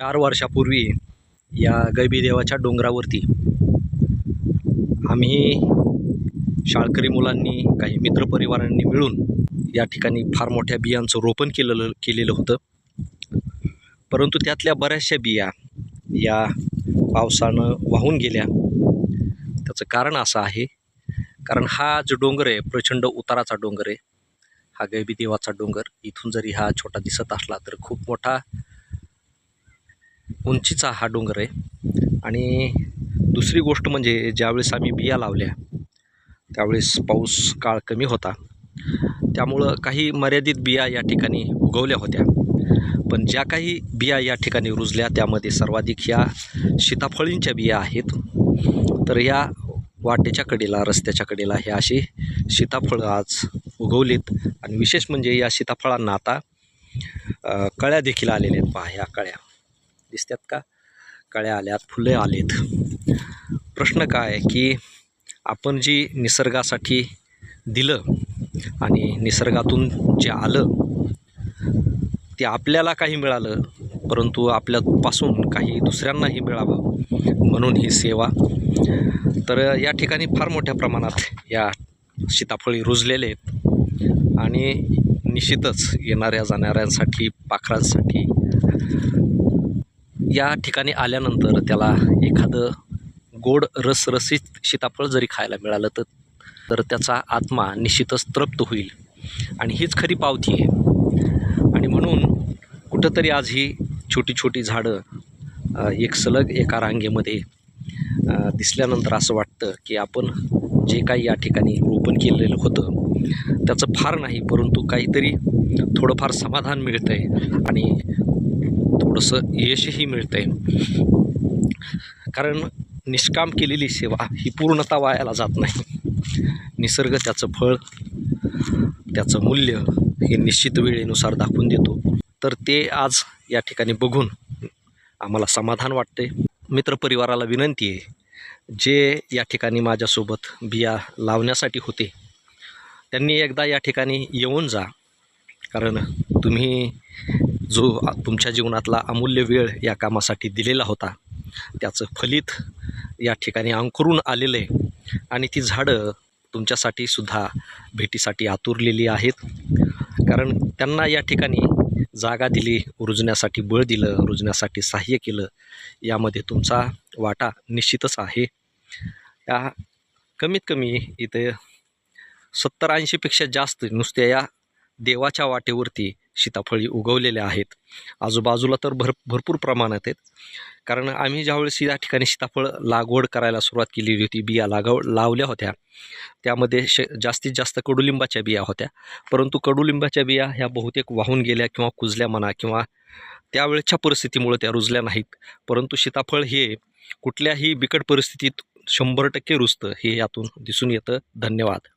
चार वर्षापूर्वी या गैबीदेवाच्या डोंगरावरती आम्ही शाळकरी मुलांनी काही मित्रपरिवारांनी मिळून या ठिकाणी फार मोठ्या बियांचं रोपण केलेलं केलेलं होतं. परंतु त्यातल्या बऱ्याचशा बिया या पावसानं वाहून गेल्या. त्याचं कारण असं आहे कारण हा जो डोंगर आहे प्रचंड उताराचा डोंगर आहे हा गैबीदेवाचा डोंगर इथून जरी हा छोटा दिसत असला तर खूप मोठा उंचीचा हा डोंगर आहे. आणि दुसरी गोष्ट म्हणजे ज्यावेळेस आम्ही बिया लावल्या त्यावेळेस पाऊस काळ कमी होता. त्यामुळं काही मर्यादित बिया या ठिकाणी उगवल्या होत्या. पण ज्या काही बिया या ठिकाणी रुजल्या त्यामध्ये सर्वाधिक ह्या सीताफळींच्या बिया आहेत. तर या वाटेच्या कडेला रस्त्याच्या कडेला हे अशी सीताफळं आज उगवलीत. आणि विशेष म्हणजे या सीताफळांना आता कळ्या देखील आलेल्या आहेत. पहा ह्या कळ्या. दिसतात का? कळ्या आल्यात फुले आलेत. प्रश्न काय आहे की आपण जी निसर्गासाठी दिलं आणि निसर्गातून जे आलं ते आपल्याला काही मिळालं परंतु आपल्यापासून काही दुसऱ्यांनाही मिळावं म्हणून ही सेवा. तर या ठिकाणी फार मोठ्या प्रमाणात या सीताफळी रुजलेले आहेत आणि निश्चितच येणाऱ्या जाणाऱ्यांसाठी पाखरांसाठी या ठिकाणी आल्यानंतर त्याला एखादं गोड रसरसीत सीताफळ जरी खायला मिळालं तर तर त्याचा आत्मा निश्चितच तृप्त होईल. आणि हीच खरी पावती आहे. आणि म्हणून कुठंतरी आज ही छोटी छोटी झाडं एक सलग एका रांगेमध्ये दिसल्यानंतर असं वाटतं की आपण जे काही या ठिकाणी रोपण केलेलं होतं त्याचं फार नाही परंतु काहीतरी थोडंफार समाधान मिळतं आहे आणि थोडंसं यशही मिळतं आहे कारण निष्काम केलेली सेवा ही पूर्णता वायाला जात नाही. निसर्ग त्याचं फळ त्याचं मूल्य हे निश्चित वेळेनुसार दाखवून देतो. तर ते आज या ठिकाणी बघून आम्हाला समाधान वाटते मित्रपरिवाराला विनंती आहे जे या ठिकाणी माझ्यासोबत बिया लावण्यासाठी होते त्यांनी एकदा या ठिकाणी येऊन जा. कारण तुम्ही जो तुमच्या जीवनातला अमूल्य वेळ या कामासाठी दिलेला होता त्याचं फलित या ठिकाणी अंकुरून आलेलं आहे. आणि ती झाडं तुमच्यासाठी सुद्धा भेटीसाठी आतुरलेली आहेत. कारण त्यांना या ठिकाणी जागा दिली रुजण्यासाठी बळ दिलं रुजण्यासाठी सहाय्य केलं यामध्ये तुमचा वाटा निश्चितच आहे. या कमीत कमी इथे सत्तर ऐंशीपेक्षा जास्त नुसत्या या देवाच्या वाटेवरती सीताफळी उगवलेल्या आहेत. आजूबाजूला तर भर भरपूर प्रमाणात आहेत. कारण आम्ही ज्यावेळेस या ठिकाणी सीताफळ लागवड करायला सुरुवात केलेली होती बिया लागाव लावल्या होत्या. त्यामध्ये श जास्तीत जास्त कडुलिंबाच्या बिया होत्या. परंतु कडुलिंबाच्या बिया ह्या बहुतेक वाहून गेल्या किंवा कुजल्या म्हणा किंवा त्यावेळेच्या परिस्थितीमुळे त्या रुजल्या नाहीत. परंतु सीताफळ हे कुठल्याही बिकट परिस्थितीत शंभर टक्के रुजतं हे यातून दिसून येतं. धन्यवाद.